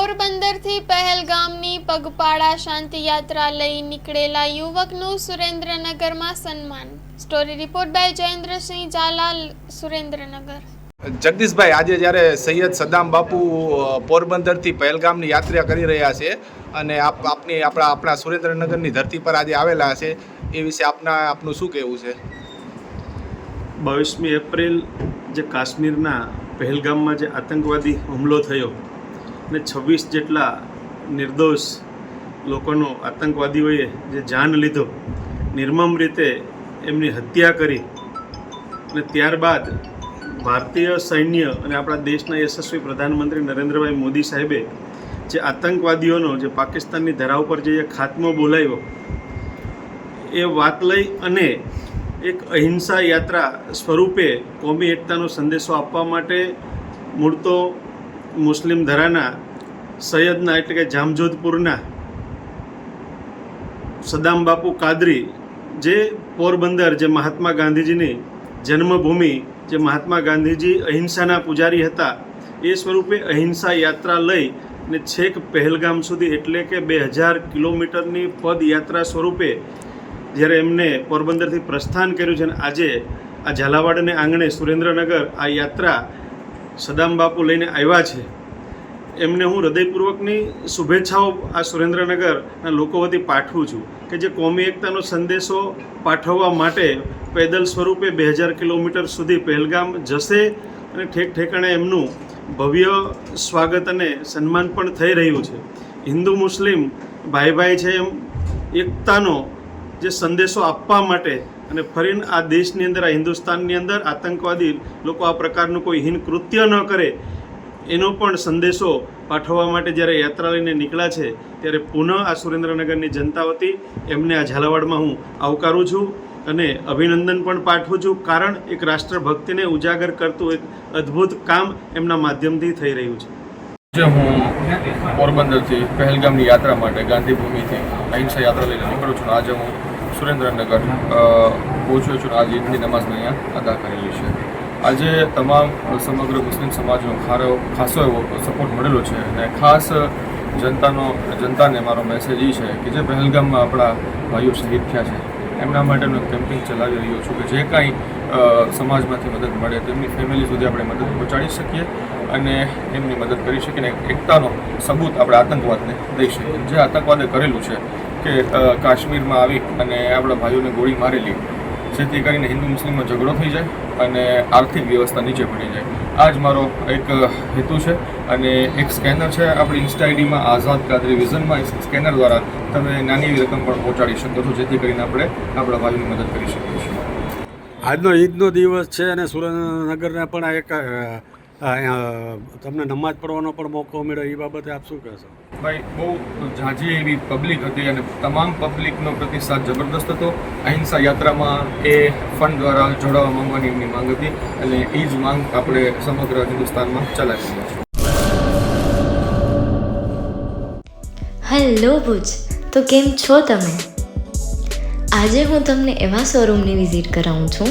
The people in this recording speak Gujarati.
પોરબંદરથી પહેલગામની પગપાળા શાંતિ યાત્રા લઈ નીકળેલા યુવકનું સુરેન્દ્રનગરમાં સન્માન. Story report by Jayendrasinh Zala Surendranagar. Jagdishbhai આજે જ્યારે સૈયદ સદામ બાપુ પોરબંદરથી પહેલગામની યાત્રા કરી રહ્યા છે અને આપ આપની આપણા આપણા સુરેન્દ્રનગરની ધરતી પર આજે આવેલા છે એ વિશે આપના આપનું શું કહેવું છે? બાવીસમી એપ્રિલ જે કાશ્મીરના પહેલગામમાં જે આતંકવાદી હુમલો થયો ને છવ્વીસ જેટલા નિર્દોષ લોકોનો આતંકવાદીઓએ જે જાન લીધો, નિર્મમ રીતે એમની હત્યા કરી અને ત્યારબાદ ભારતીય સૈન્ય અને આપણા દેશના યશસ્વી પ્રધાનમંત્રી નરેન્દ્રભાઈ મોદી સાહેબે જે આતંકવાદીઓનો, જે પાકિસ્તાનની ધરા ઉપર જે ખાત્મો બોલાવ્યો, એ વાત લઈ અને એક અહિંસા યાત્રા સ્વરૂપે કોમી એકતાનો સંદેશો આપવા માટે મૂળ તો મુસ્લિમ ધરાના સૈયદના એટલે કે જામજોધપુરના સદામ બાપુ કાદરી જે પોરબંદર જે મહાત્મા ગાંધીજીની જન્મભૂમિ, જે મહાત્મા ગાંધીજી અહિંસાના પૂજારી હતા, એ સ્વરૂપે અહિંસા યાત્રા લઈ ને છેક પહેલગામ સુધી એટલે કે બે હજાર કિલોમીટરની પદયાત્રા સ્વરૂપે જ્યારે એમને પોરબંદરથી પ્રસ્થાન કર્યું છે અને આજે આ ઝાલાવાડને આંગણે સુરેન્દ્રનગર આ યાત્રા સદામ બાપુ લઈને આવ્યા છે. એમને હું હૃદયપૂર્વકની શુભેચ્છાઓ આ સુરેન્દ્રનગરના લોકો વતી પાઠવું છું કે જે કોમી એકતાનો સંદેશો પાઠવવા માટે પેદલ સ્વરૂપે બે હજાર કિલોમીટર સુધી પહેલગામ જશે અને ઠેક ઠેકાણે એમનું ભવ્ય સ્વાગત અને સન્માન પણ થઈ રહ્યું છે. હિન્દુ મુસ્લિમ ભાઈ ભાઈ છે એમ એકતાનો જે સંદેશો આપવા માટે અને ફરીને આ દેશની અંદર, આ હિન્દુસ્તાનની અંદર આતંકવાદી લોકો આ પ્રકારનું કોઈ હીન કૃત્ય ન કરે, એનો પણ સંદેશો પાઠવવા માટે જ્યારે યાત્રા લઈને નીકળ્યા છે, ત્યારે પુનઃ આ સુરેન્દ્રનગરની જનતા વતી એમને આ ઝાલાવાડમાં હું આવકારું છું અને અભિનંદન પણ પાઠવું છું, કારણ એક રાષ્ટ્રભક્તિને ઉજાગર કરતું એક અદ્ભુત કામ એમના માધ્યમથી થઈ રહ્યું છે. હું પોરબંદરથી પહેલગામની યાત્રા માટે ગાંધીભૂમિથી અહિંસા યાત્રા લઈને નીકળું છું આજે હું સુરેન્દ્રનગર પહોંચ્યો છું આજે ઈદની નમાઝને અહીંયા અદા કરેલી છે. આજે તમામ સમગ્ર મુસ્લિમ સમાજનો ખારો, ખાસો એવો સપોર્ટ મળેલો છે અને ખાસ જનતાનો, જનતાને મારો મેસેજ એ છે કે જે પહેલગામમાં આપણા ભાઈઓ શહીદ થયા છે, એમના માટેનું કેમ્પિંગ ચલાવી રહ્યો છું કે જે કાંઈ સમાજમાંથી મદદ મળે, તેમની ફેમિલી સુધી આપણે મદદ પહોંચાડી શકીએ અને એમની મદદ કરી શકીએ એકતાનો સબૂત આપણે આતંકવાદને દઈ શકીએ. જે આતંકવાદે કરેલું છે કે કાશ્મીરમાં આવી અને આપણા ભાઈઓને ગોળી મારેલી જેથી કરીને હિન્દુ મુસ્લિમનો ઝઘડો થઈ જાય અને આર્થિક વ્યવસ્થા નીચે પડી જાય. આ જ મારો એક હેતુ છે અને એક સ્કેનર છે આપણી ઇન્સ્ટા આઈડીમાં, આઝાદ કાદરી વિઝનમાં સ્કેનર દ્વારા તમે નાની એવી રકમ પણ પહોંચાડી શકો છો, જેથી કરીને આપણે આપણા ભાઈઓની મદદ કરી શકીએ છીએ. આજનો ઈદનો દિવસ છે અને સુરેન્દ્રનગરના પણ એક તમને નમાજ પડવાનો પણ મોકો મળ્યો એ બાબતે આપ શું કહેશો? ભાઈ બહુ ઝાઝી એવી પબ્લિક હતી અને તમામ પબ્લિકનો પ્રતિસાદ જબરદસ્ત હતો. અહિંસા યાત્રામાં એ ફંડ દ્વારા જોડાવા માંગવાની એમની માંગ હતી અને એ જ માંગ આપણે સમગ્ર હિન્દુસ્તાનમાં ચલાવી રહ્યા છીએ. હેલો ભુજ. તો કેમ છો તમે? આજે હું તમને એવા શોરૂમની વિઝિટ કરાવું છું